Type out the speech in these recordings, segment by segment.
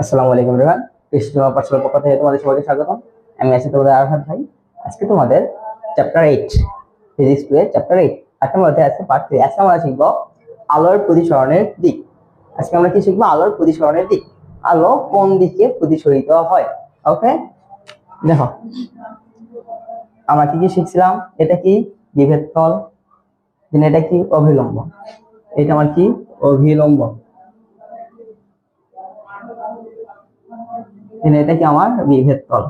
আসসালামু আলাইকুম রেহান কৃষ্ণ পাঠশালার পক্ষ থেকে তোমাদের সবাইকে স্বাগত আমি আছি তোমাদের আরহাত ভাই। আজকে তোমাদের চ্যাপ্টার এইট ফিজিক্স টু এর চ্যাপ্টার এইট একটা মধ্যে আজকে পার্ট থ্রি আজকে আমরা শিখব আলোর প্রতিসরণের দিক। আজকে আমরা কি শিখব? আলোর প্রতিসরণের দিক। আলো কোন দিকে প্রতিসরিত হয়? ওকে দেখো, আমরা কি কি শিখছিলাম? এটা কি? বিভেদ তল। এটা কি? অভিলম্ব। এটা আমার কি? অভিলম্ব। Then এটা কি আমার বিভেদ তল?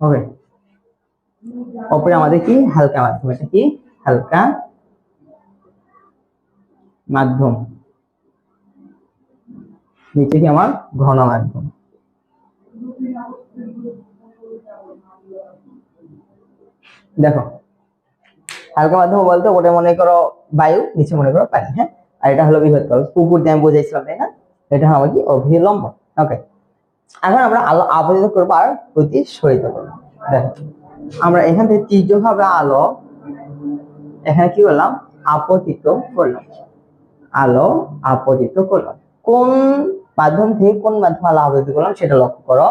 ওকে ওপরে আমাদের কি? হালকা মাধ্যম। এটা কি? হালকা মাধ্যম। নিচে কি আমার? ঘন মাধ্যম। দেখো, হালকা মাধ্যম বলতে ওটা মনে করো বায়ু, নিচে মনে করো পানি হ্যাঁ? আর এটা হলো বৃহৎ তল পুকুর দিয়ে আমি বুঝাইছিলাম, তাই না? এটা কি অভিলম্ব। ওকে এখন আমরা আলো আবরিত করব আর প্রতিসরিত করব। দেখো, আমরা এখান থেকে তীর্যভাবে আলো, এখানে কি করলাম? আপতিত করলাম। আলো আপতিত করলাম। কোন মাধ্যম থেকে কোন মাধ্যমে আলো আপতিত করলাম সেটা লক্ষ্য করো।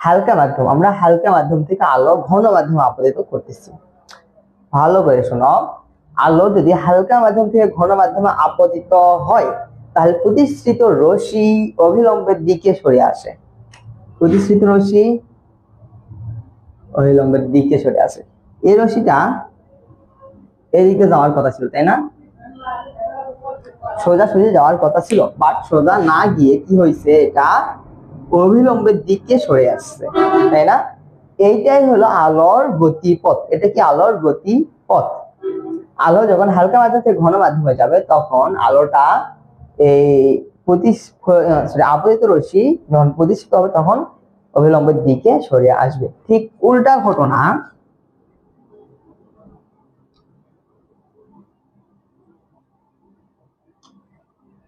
হালকা মাধ্যম, আমরা হালকা মাধ্যম থেকে আলো, ঘন মাধ্যমে আপতিত করতেছি। ভালো করে শোনো। আলো যদি হালকা মাধ্যম থেকে ঘন মাধ্যমে আপতিত হয়, তাহলে প্রতিষ্ঠিত রশ্মি অভিলম্বের দিকে সরে আসে। প্রতিষ্ঠিত রশ্মি অভিলম্বের দিকে সরে আসে। এই রশ্মিটা এদিকে যাওয়ার কথা ছিল, তাই না? সোজা সোজা যাওয়ার কথা ছিল বাট সোজা না গিয়ে কি হয়েছে, এটা অভিলম্বের দিকে সরে আসছে, তাই না? এইটাই হলো আলোর গতিপথ। এটা কি আলোর গতিপথ? আলো যখন হালকা মাধ্যম থেকে ঘন মাধ্যমে যাবে তখন আলোটা এই প্রতি sorry, আপতিত রশ্মি যখন প্রতিষ্ঠিত হবে তখন অভিলম্বের দিকে সরে আসবে। ঠিক উল্টা ঘটনা।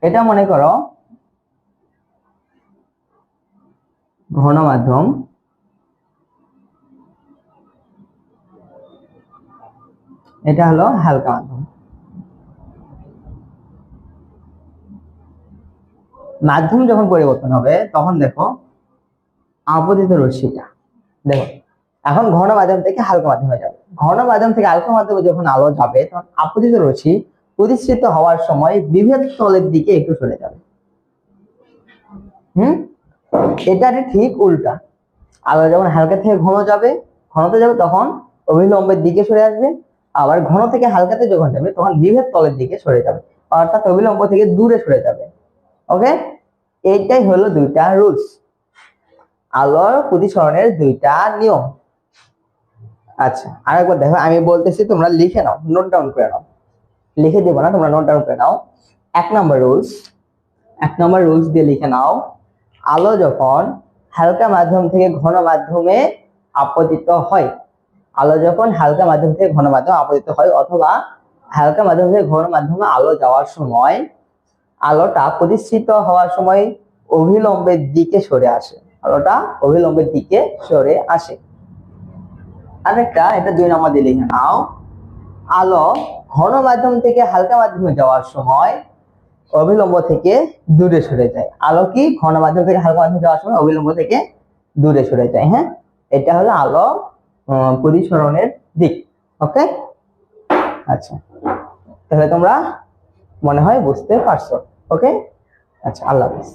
এটা মনে করো ঘন মাধ্যম। এটা হলো হালকা মাধ্যম মাধ্যম যখন পরিবর্তন হবে, তখন দেখো আপতিত রশ্মিটা। দেখো, এখন ঘন মাধ্যম থেকে হালকা মাধ্যমে যাবে। ঘন মাধ্যম থেকে হালকা মাধ্যমে যখন আলো যাবে, তখন আপতিত রশ্মি প্রতিষ্ঠিত হওয়ার সময় বিভেদ তলের দিকে একটু সরে যাবে। হুম? এটার ঠিক উল্টা। আলো যখন হালকা থেকে ঘন যাবে, ঘনতে যাবে তখন অভিলম্বের দিকে সরে আসবে আবার ঘন থেকে হালকাতে যখন যাবে, তখন বিভেদ তলের দিকে সরে যাবে। অর্থাৎ অভিলম্ব থেকে দূরে সরে যাবে। ওকে এইটাই হলো দুইটা রুলস আলোর প্রতিসরণের দুইটা নিয়ম। আচ্ছা আরেকবার দেখো, আমি বলতেছি তোমরা লিখে নাও নোট ডাউন করে নাও। লিখে দেবো না, তোমরা নোট ডাউন করে নাও। এক নম্বর রুলস এক নম্বর রুলস দিয়ে লিখে নাও। আলো যখন হালকা মাধ্যম থেকে ঘন মাধ্যমে আপতিত হয় আলো যখন হালকা মাধ্যম থেকে ঘন মাধ্যমে আপতিত হয়, অথবা হালকা মাধ্যম থেকে ঘন মাধ্যমে আলো যাওয়ার সময়, আলোটা প্রতিষ্ঠিত হওয়ার সময় অভিলম্বের দিকে সরে আসে। আলোটা অভিলম্বের দিকে সরে আসে। আরেকটা, এটা দুই নম্বর দিয়ে লিখে নাও। আলো ঘন মাধ্যম থেকে হালকা মাধ্যমে যাওয়ার সময় অবিলম্ব থেকে দূরে সরে যায়। আলো কি? ঘন মাধ্যম থেকে হালকা মাধ্যমে যাওয়ার সময় অবিলম্ব থেকে দূরে সরে যায়। হ্যাঁ? এটা হলো আলো প্রতিসরণের দিক ওকে আচ্ছা তাহলে তোমরা মনে হয় বুঝতে পারছ ওকে আচ্ছা আল্লাহ হাফিজ।